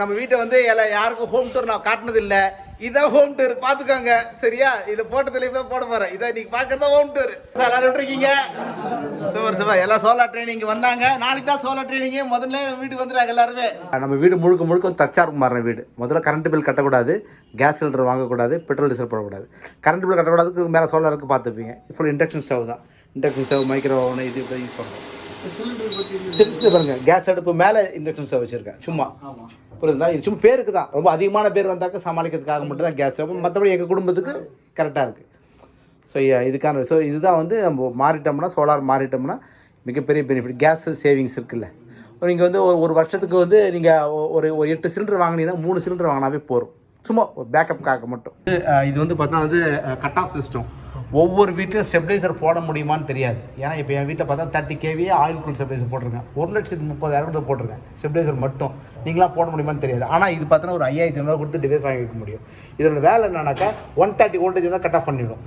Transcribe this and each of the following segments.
நம்ம வீட்டை வந்து எல்லா யாருக்கும் ஹோம் டூர் நான் காட்டினது இல்ல இதான் ஹோம் டூர் பாத்துக்கோங்க சரியா? இதை போட்டதுல இப்ப போட போறேன். இதை நீங்க பாக்குறதா ஹோம் டூர் எல்லாரும் விட்டுருக்கீங்க சூப்பர் சூப்பர். எல்லாம் சோலார் ட்ரைனிங் வந்தாங்க. நாளைக்கு தான் சோலார் ட்ரைனிங் முதல்ல வீட்டுக்கு வந்துட்டாங்க எல்லாருமே. நம்ம வீடு முழுக்க முழுக்க தச்சாருக்கு மாறின வீடு. முதல்ல கரண்ட் பில் கட்டக்கூடாது. கேஸ் சிலிண்டர் வாங்கக்கூடாது. பெட்ரோல் டீசல் போடக்கூடாது. கரண்ட் பில் கட்டக்கூடாதுக்கு மேலே சோலாருக்கு பார்த்துப்பீங்க. ஃபுல் இண்டக்ஷன் ஸ்டவ் தான். இண்டக்ஷன் ஸ்டவ் மைக்ரோ ஓவன் இது யூஸ் பண்ணுறோம் சிலிண்டர் பாருங்க கேஸ் அடுப்பு மேலே இண்டக்ஷன் ஸ்டவ் வச்சுருக்கேன். சும்மா. புரியுதுங்களா? இது சும்மா பேருக்கு தான் ரொம்ப அதிகமான பேர் வந்தாக்க சமாளிக்கிறதுக்காக மட்டும் தான் கேஸ் ஸ்டவ் மற்றபடி எங்கள் குடும்பத்துக்கு கரெக்டாக இருக்குது ஸோ இதுக்கான ஸோ இதுதான் வந்து நம்ம மாறிட்டோம்னா சோலார் மாறிட்டோம்னா மிகப்பெரிய பெனிஃபிட் கேஸ் சேவிங்ஸ் இருக்குல்ல. நீங்கள் வந்து ஒரு ஒரு வருஷத்துக்கு வந்து நீங்கள் ஒரு ஒரு எட்டு சிலிண்டர் வாங்கினீங்கன்னா மூணு சிலிண்டர் வாங்கினாவே போதும். சும்மா ஒரு பேக்கப்புக்காக மட்டும். இது வந்து பார்த்தா வந்து கட் ஆஃப் சிஸ்டம் ஒவ்வொரு வீட்லையும் ஸ்டெபிளைசர் போட முடியுமான்னு தெரியாது. ஏன்னா இப்போ என் வீட்டில் பார்த்தா thirty KVA oil cool stabiliser போட்டிருக்கேன். ஒரு லட்சத்து முப்பதாயிரம் கொடுத்து போட்டிருக்கேன். ஸ்டெபிளைசர் மட்டும். நீங்களாம் போட முடியுமான்னு தெரியாது. ஆனால் இது பார்த்தோன்னா ஒரு ஐயாயிரத்தி ஐநூறுவா கொடுத்து டிவைஸ் வாங்கி வைக்க முடியும். இதோட வேலை என்னன்னாக்கா ஒன் தேர்ட்டி வோல்டேஜ் தான் கட் ஆஃப் பண்ணிவிடும்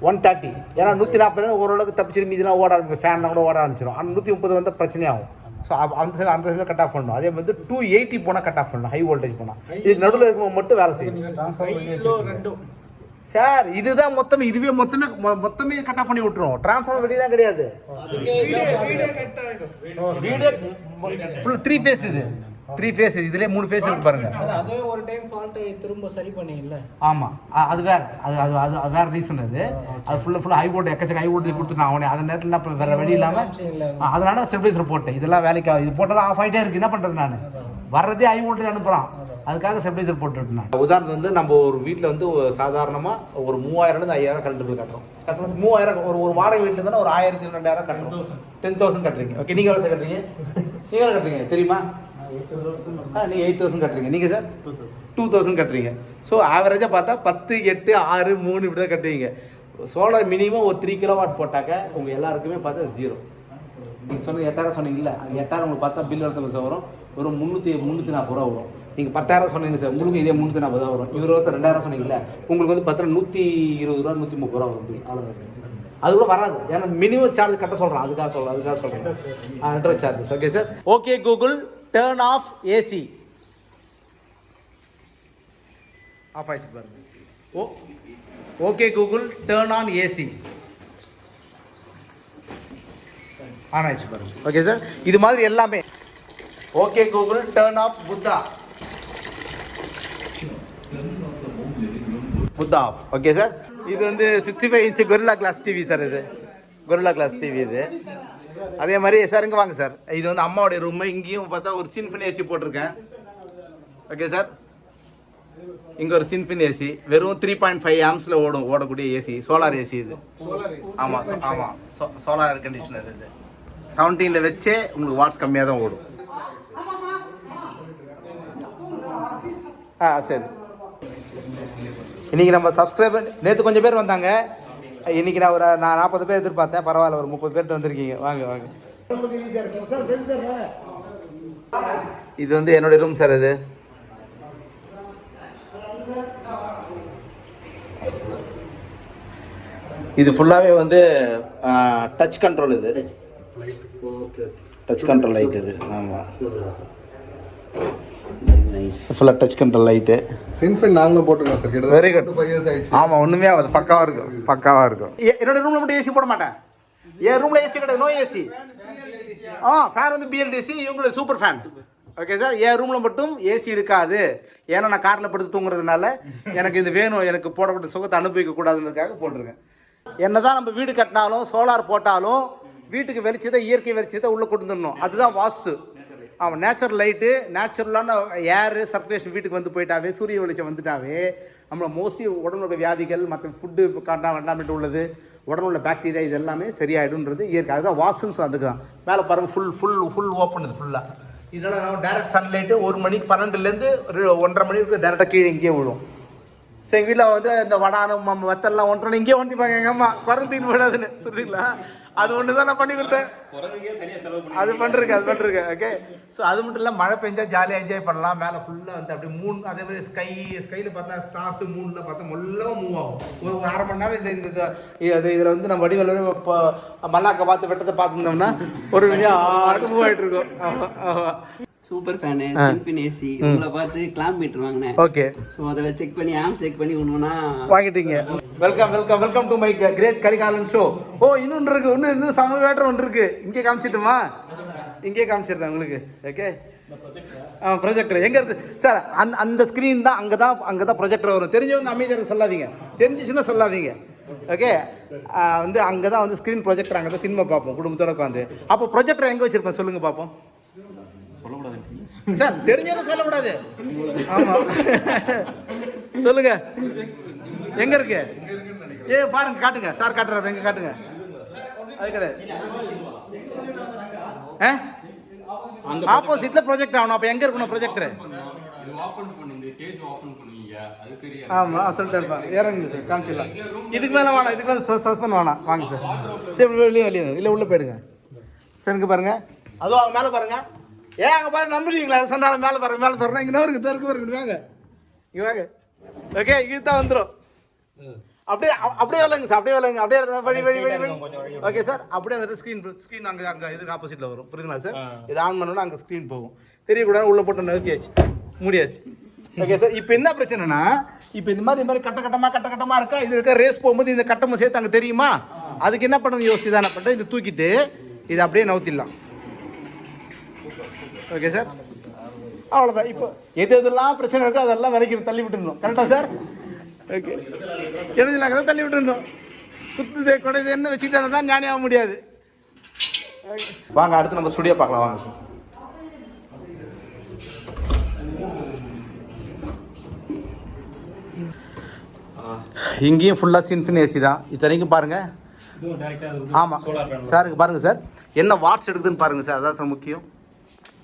ஒன் தேர்ட்டி ஏன்னா நூற்றி நாற்பது ஓரளவுக்கு தப்பிச்சிரு மீதிலாம் ஓட ஆரம்பிக்கும். ஃபேன்லாம் கூட ஓட ஆரம்பிச்சிடும். ஆனால் நூற்றி முப்பது வந்தால் பிரச்சனையாகும். ஸோ அந்த side- அந்த சைடில் கட் ஆஃப் பண்ணணும். அதே வந்து டூ எயிட்டி போனால் கட் ஆஃப் பண்ணணும் ஹை வோல்டேஜ் போனால் இது நடுவில் இருக்கும்போது மட்டும் வேலை செய்யும். சார் இதுதான் மொத்தமே இதுவே மொத்தமே மொ- மொத்தமே கட் ஆஃப் பண்ணி விட்டுரும். டிரான்ஸ்ஃபார்மர் வெளியே தான் கிடையாது. வீடியோ ஃபுல் த்ரீ ஃபேஸ் இது. த்ரீ ஃபேஸ் இதுலேயே மூணு ஃபேஸ் இருக்கு பாருங்க. அதே ஒரு டைம் ஃபால்ட்டை திரும்ப சரி பண்ணீங்கல்ல ஆமாம் அது வேற. அது அது அது அது வேற ரீசன் அது. அது ஃபுல்லாக ஃபுல்லாக ஹை வோல்ட் எக்கச்சக்க ஹை வோல்டேஜ் கொடுத்து நான் அவனே. அந்த நேரத்தில் நான் இப்ப வேற வழி இல்லாமல் அதனால ஸ்டெபிளைசர் போட்டேன். இதெல்லாம் வேலைக்கு. இது போட்டதான் ஆஃப் ஆகிட்டே இருக்கு. என்ன பண்ணுறது நான்? வர்றதே ஹை வோல்டேஜ் அனுப்புகிறான் அதுக்காக ஸ்டெபிளைசர் போட்டுட்டு நான். உதாரணம் வந்து நம்ம ஒரு வீட்டில் வந்து ஒரு சாதாரணமாக ஒரு மூவாயிரம்லேருந்து ஐயாயிரம் கரண்ட் பில் கட்டுறோம். கட்டுறது மூவாயிரம் ஒரு ஒரு வாடகை வீட்டில் இருந்தால் ஒரு ஆயிரத்தி ரெண்டாயிரம் கட்டுறோம் டென் தௌசண்ட் கட்டுறீங்க. ஓகே நீங்கள் எவ்வளோ சார் கட்டுறீங்க? நீங்கள் கட்டுறீங்க? தெரியுமா? நீங்கள் எயிட் தௌசண்ட் கட்டுறீங்க. நீங்கள் சார் டூ தௌசண்ட் கட்டுறீங்க. ஸோ ஆவரேஜாக பார்த்தா பத்து எட்டு ஆறு மூணு இப்படி தான் கட்டுவீங்க. சோலார் மினிமம் ஒரு த்ரீ கிலோ வாட் போட்டாக்க உங்கள் எல்லாருக்குமே பார்த்தா ஜீரோ நீங்கள் சொன்னீங்க எட்டாயிரம் சொன்னீங்கல்ல அந்த எட்டாயிரம் உங்களுக்கு பார்த்தா பில் எடுத்த சார் வரும். ஒரு முந்நூற்றி முந்நூற்றி நாற்பது ரூபா வரும். நீங்கள் பத்தாயிரம் சொன்னீங்க சார். உங்களுக்கு இதே முந்நூற்றி நாற்பது ரூபா வரும். இவர் சார் ரெண்டாயிரம் சொன்னீங்கல்ல உங்களுக்கு வந்து பார்த்தா நூற்றி இருபது ரூபா நூற்றி முப்பது ரூபா வரும். bill. அவ்வளோதான் சார். அது கூட வராது. ஏன்னா மினிமம் சார்ஜ் கட்ட சொல்கிறேன் அதுக்காக சொல்கிறேன் அதுக்காக சொல்கிறேன் hundred charges okay sir okay Google turn off AC off ஆயிடுச்சு பாருங்க. ஓ okay Google turn on AC on ஆயிடுச்சு பாருங்க. ஓகே சார் இது மாதிரி எல்லாமே. ஓகே கூகுள் டேர்ன் ஆஃப் புத்தா புத்தா ஓகே சார் இது வந்து sixty five inch gorilla glass TV sir இது. கொரில்லா கிளாஸ் டிவி இது. அதே மாதிரி சார் இங்கே வாங்க சார் இது வந்து அம்மாவுடைய ரூம் இங்கேயும் பார்த்தா ஒரு சின்ஃபின் ஏசி போட்டிருக்கேன். ஓகே சார் இங்கே ஒரு சின்ஃபின் ஏசி வெறும் த்ரீ பாயிண்ட் ஃபைவ் ஆம்ஸில் ஓடும் ஓடக்கூடிய ஏசி சோலார் ஏசி இது. ஆமாம் ஆமாம் சோலார் ஏர் கண்டிஷனர் இது. செவன்டீனில் வச்சே உங்களுக்கு வாட்ஸ் கம்மியாக தான் ஓடும். ஆ சரி. இன்னைக்கு நம்ம சப்ஸ்கிரைபர் நேற்று கொஞ்சம் பேர் வந்தாங்க. இன்னைக்கு நான் ஒரு நான் நாற்பது பேர் எதிர்பார்த்தேன். பரவாயில்ல ஒரு முப்பது பேர்கிட்ட வந்திருக்கீங்க. வாங்க வாங்க. இது வந்து என்னுடைய ரூம் சார் இது. இது ஃபுல்லாகவே வந்து டச் கண்ட்ரோல் இது. ஓகே டச் கண்ட்ரோல் லைட் இது. ஆமாம் சூப்பர் சார் நைஸ் ஃபுல்லாக டச் கண்ட்ரோல் லைட்டு சின்ஃபின் நாங்களும் போட்டிருக்கோம் சார் கிட்டத்தட்ட Very good. ஃபைவ் இயர்ஸ் ஆயிடுச்சு. ஆமாம் ஒன்றுமே ஆகாது. பக்காவாக இருக்கும். பக்காவாக இருக்கும். என்னோட ரூமில் மட்டும் ஏசி போட மாட்டேன். என் ரூமில் ஏசி கிடையாது. நோ ஏசி ஆ ஃபேன் வந்து பிஎல்டிசி இவங்களுக்கு சூப்பர் ஃபேன் ஓகே சார் என் ரூமில் மட்டும் ஏசி இருக்காது. ஏன்னா நான் காரில் படுத்து தூங்குறதுனால எனக்கு இது வேணும். எனக்கு போடப்பட்ட சுகத்தை அனுபவிக்க கூடாதுன்றதுக்காக போட்டிருக்கேன். என்னதான் நம்ம வீடு கட்டினாலும் சோலார் போட்டாலும் வீட்டுக்கு வெளிச்சத்தை இயற்கை வெளிச்சத்தை உள்ளே கொண்டு வந்துடணும். அதுதான் வாஸ்து. அவன் நேச்சுரல் லைட்டு நேச்சுரலான ஏரு சர்க்குலேஷன் வீட்டுக்கு வந்து போயிட்டாவே சூரிய வெளிச்சம் வந்துட்டாவே நம்மளை மோஸ்ட்லி உடம்புல வியாதிகள் மற்ற ஃபுட்டு காட்டா வேண்டாமட்டு உள்ளது உடம்புல பாக்டீரியா இது எல்லாமே சரியாயிடும்ன்றது இயற்கை. அதுதான் வாசன்ஸ் அதுக்கு தான் மேலே பாருங்கள் ஃபுல் ஃபுல் ஃபுல் ஓப்பன் இது ஃபுல்லாக இதனால் நம்ம டேரக்ட் சன்லைட்டு ஒரு மணிக்கு பன்னெண்டுலேருந்து ஒன்றரை மணி வரைக்கும் டேரெக்டாக கீழே இங்கேயே விழும் ஸோ எங்கள் வீட்டில் வந்து இந்த வடானம் மத்தெல்லாம் வத்தல்லாம் ஒன்றரை இங்கேயே வந்துப்பாங்க எங்கள் அம்மா. குறந்துட்டு விடாதுன்னு புரியுதுங்களா? அது ஒன்று தான் நான் பண்ணி கொடுத்தேன். அது பண்ணுறேன் அது பண்ணுறேன் ஓகே ஸோ அது மட்டும் இல்லை மழை பெஞ்சா ஜாலியாக என்ஜாய் பண்ணலாம். மேலே ஃபுல்லாக வந்து அப்படியே மூன் அதே மாதிரி ஸ்கை ஸ்கையில் பார்த்தா ஸ்டார்ஸ் மூணில் பார்த்தா எல்லாம் மூவ் ஆகும். ஒரு அரை மணி நேரம் இந்த இந்த இது இதில் வந்து நம்ம வடிவில் இப்போ மல்லாக்க பார்த்து வெட்டத்தை பார்த்துருந்தோம்னா ஒரு மூவ் ஆகிட்டு இருக்கும். Super fan. சிம்பின் ஏசி உங்களை பார்த்து கிளாம் மீட்டர் வாங்கினேன். ஓகே. ஸோ அதை செக் பண்ணி ஆம் செக் பண்ணி ஒன்றுனா வாங்கிட்டீங்க. Welcome welcome welcome to my great Karikalan show ஓ இன்னொன்று இருக்கு. இன்னும் இன்னும் சம வேட்டர் ஒன்று இருக்கு. இங்கே காமிச்சிட்டுமா? இங்கே காமிச்சிடுறேன் உங்களுக்கு. ஓகே ஆ ப்ரொஜெக்டர் எங்கே இருக்கு சார் அந்த அந்த ஸ்க்ரீன் தான் அங்கே தான் அங்கே தான் ப்ரொஜெக்டர் வரும். தெரிஞ்சவங்க அமைதியாக சொல்லாதீங்க. தெரிஞ்சிச்சுன்னா சொல்லாதீங்க. ஓகே வந்து அங்கே தான் வந்து ஸ்க்ரீன் ப்ரொஜெக்டர் அங்கே தான் சினிமா பார்ப்போம் குடும்பத்தோட உட்காந்து அப்போ ப்ரொஜெக்டர் எங்கே வச்சிருப்பேன்? சொல்லுங்கள் பார்ப்போம். சார் தெரிஞ்சவங்க சொல்லக்கூடாது. ஆமாம் சொல்லுங்க. எங்க இருக்கு? ஏ பாருங்க காட்டுங்க. சார் காட்டுறாரு எங்க காட்டுங்க? அது கிடையாது. ஆப்போசிட்ல ப்ரொஜெக்ட் ஆகணும். அப்ப எங்க இருக்கணும் ப்ரொஜெக்டர் ஆமா சொல்லிட்டு இருப்பா இறங்குங்க சார் காமிச்சிடலாம். இதுக்கு மேல வேணாம் இதுக்கு மேல சஸ்பெண்ட் வேணாம் வாங்க சார். சரி வெளியே வெளியே இல்லை உள்ள போயிடுங்க. சார் இங்க பாருங்க. அதுவும் அங்க மேல பாருங்க. ஏன் அங்க பாருங்க நம்புறீங்களா? சொன்னாலும் மேல பாருங்க மேல பாருங்க இங்க இருக்கு தருக்கு பாருங்க. வாங்க இங்க வாங்க ஓகே இழுத்தா வந்துரும். அப்படியே அப்படியே வரலங்க சார் அப்படியே வரலங்க அப்படியே. வழி வழி வழி வழி. ஓகே சார் அப்படியே அந்த ஸ்க்ரீன் ஸ்க்ரீன் அங்கே அங்கே இதுக்கு ஆப்போசிட்டில் வரும். புரியுதுங்களா சார்? இது ஆன் பண்ணோன்னா அங்கே ஸ்க்ரீன் போகும். தெரியக்கூடாது உள்ளே போட்டு நிறுத்தியாச்சு. முடியாச்சு. ஓகே சார் இப்போ என்ன பிரச்சனைனா இப்போ இந்த மாதிரி இந்த மாதிரி கட்ட கட்டமாக கட்ட கட்டமாக இருக்கா? இது இருக்க ரேஸ் போகும்போது இந்த கட்டமும் சேர்த்து அங்கே தெரியுமா? அதுக்கு என்ன பண்ணுறது யோசிச்சு தான் பண்ணுறது இது தூக்கிட்டு இதை அப்படியே நவுத்திடலாம். ஓகே சார் அவ்வளோதான் இப்போ எது எதெல்லாம் பிரச்சனை இருக்கோ அதெல்லாம் விலைக்கு தள்ளி விட்டுருணும் கரெக்டாக சார் ஓகே எழுதினாக்க தள்ளி விட்டுருணும் குத்துது கொடைது என்ன வச்சுக்கிட்டு அதை தான் ஞானி ஆக முடியாது. வாங்க அடுத்து நம்ம ஸ்டுடியோ பார்க்கலாம். வாங்க சார் இங்கேயும் ஃபுல்லாக சின்ஃபின் ஏசி தான். இத்தனைக்கும் பாருங்கள் ஆமாம் சாருக்கு பாருங்கள் சார் என்ன வாட்ஸ் எடுக்குதுன்னு பாருங்கள் சார் அதான் சார் முக்கியம்.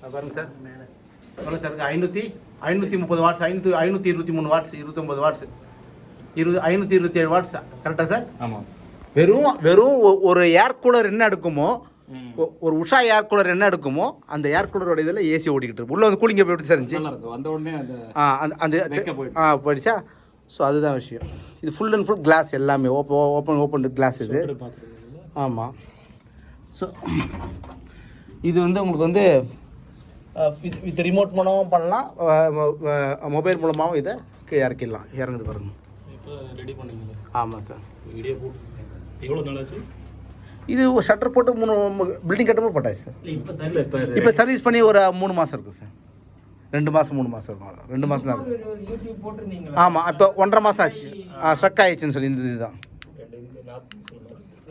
அது பாருங்கள் சார். எவ்வளோ சார் ஐநூற்றி ஐநூற்றி முப்பது வாட்ஸ் ஐநூற்றி ஐநூற்றி இருபத்தி மூணு வாட்ஸ் இருபத்தொம்பது வாட்ஸ் இருபது ஐநூற்றி இருபத்தி ஏழு வாட்ஸ் கரெக்டாக சார் ஆமாம் வெறும் வெறும் ஒரு ஏர் கூலர் என்ன எடுக்குமோ ஒரு உஷா ஏர் கூலர் என்ன எடுக்குமோ அந்த ஏர் கூலரோட இதில் ஏசி ஓடிக்கிட்டு இருக்கு. உள்ள வந்து கூலிங் எப்படி சார் இருந்துச்சு? வந்த உடனே அந்த அந்த. ஆ போயிடுச்சா? ஸோ அதுதான் விஷயம். இது ஃபுல் அண்ட் ஃபுல் கிளாஸ் எல்லாமே. ஓப்பன் ஓப்பன் ஓப்பன் கிளாஸ் இது. ஆமாம் ஸோ இது வந்து உங்களுக்கு வந்து இது இது ரிமோட் மூலமாகவும் பண்ணலாம். மொபைல் மூலமாகவும் இதை கீழே இறக்கிடலாம். இறங்குது பாருங்க. இப்போ ரெடி பண்ணீங்களா? ஆமாம் சார் வீடியோ போட்டு எவ்வளோ நாளாச்சு இது ஷட்டர் போட்டு மூணு பில்டிங் கட்டும்போது போட்டாச்சு சார் இல்லை இப்போ சர்வீஸ் பண்ணி ஒரு மூணு மாதம் இருக்குது சார் ரெண்டு மாதம் மூணு மாதம் இருக்கும். ரெண்டு மாதம் தான் இருக்கும் ஆமாம் இப்போ ஒன்றரை மாதம் ஆச்சு. ஸ்ட்ரக் ஆயிடுச்சுன்னு சொல்லி இந்த இதுதான்.